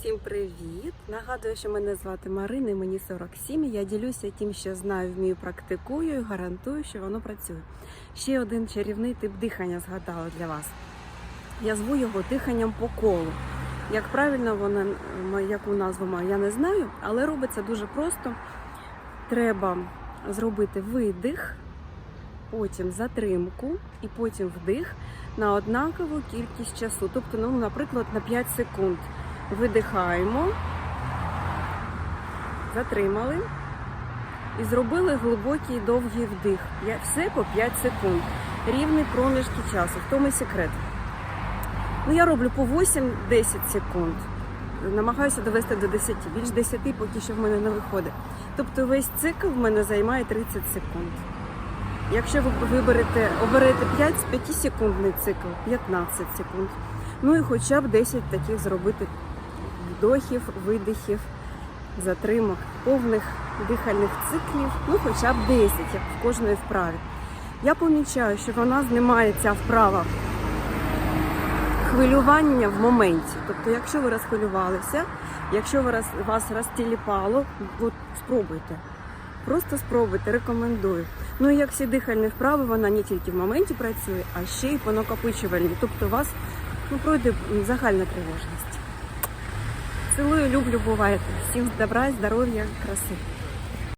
Всім привіт! Нагадую, що мене звати Марина, мені 47. і Я ділюся тим, що знаю, вмію, практикую і гарантую, що воно працює. Ще один чарівний тип дихання згадала для вас. Я зву його диханням по колу. Як правильно вона, яку назву має, я не знаю, але робиться дуже просто. Треба зробити видих, потім затримку і потім вдих на однакову кількість часу. Тобто, ну, наприклад, на 5 секунд. Видихаємо, затримали і зробили глибокий довгий вдих. Все по 5 секунд. Рівні проміжки часу. В тому і секрет. Ну, я роблю по 8-10 секунд. Намагаюся довести до 10. Більш 10 поки що в мене не виходить. Тобто весь цикл в мене займає 30 секунд. Якщо ви виберете, оберете 5 5-секундний цикл, 15 секунд. Ну і хоча б 10 таких зробити вдохів, видихів, затримок, повних дихальних циклів, ну хоча б 10, як в кожної вправі. Я помічаю, що вона знімає ця вправа хвилювання в моменті. Тобто, якщо ви розхвилювалися, якщо вас розтіліпало, от спробуйте. Просто спробуйте, рекомендую. Ну і як всі дихальні вправи, вона не тільки в моменті працює, а ще й по накопичувальні. Тобто у вас ну, пройде загальна тривожність. Цілую, люблю, бувайте. Всім добра, здоров'я, краси.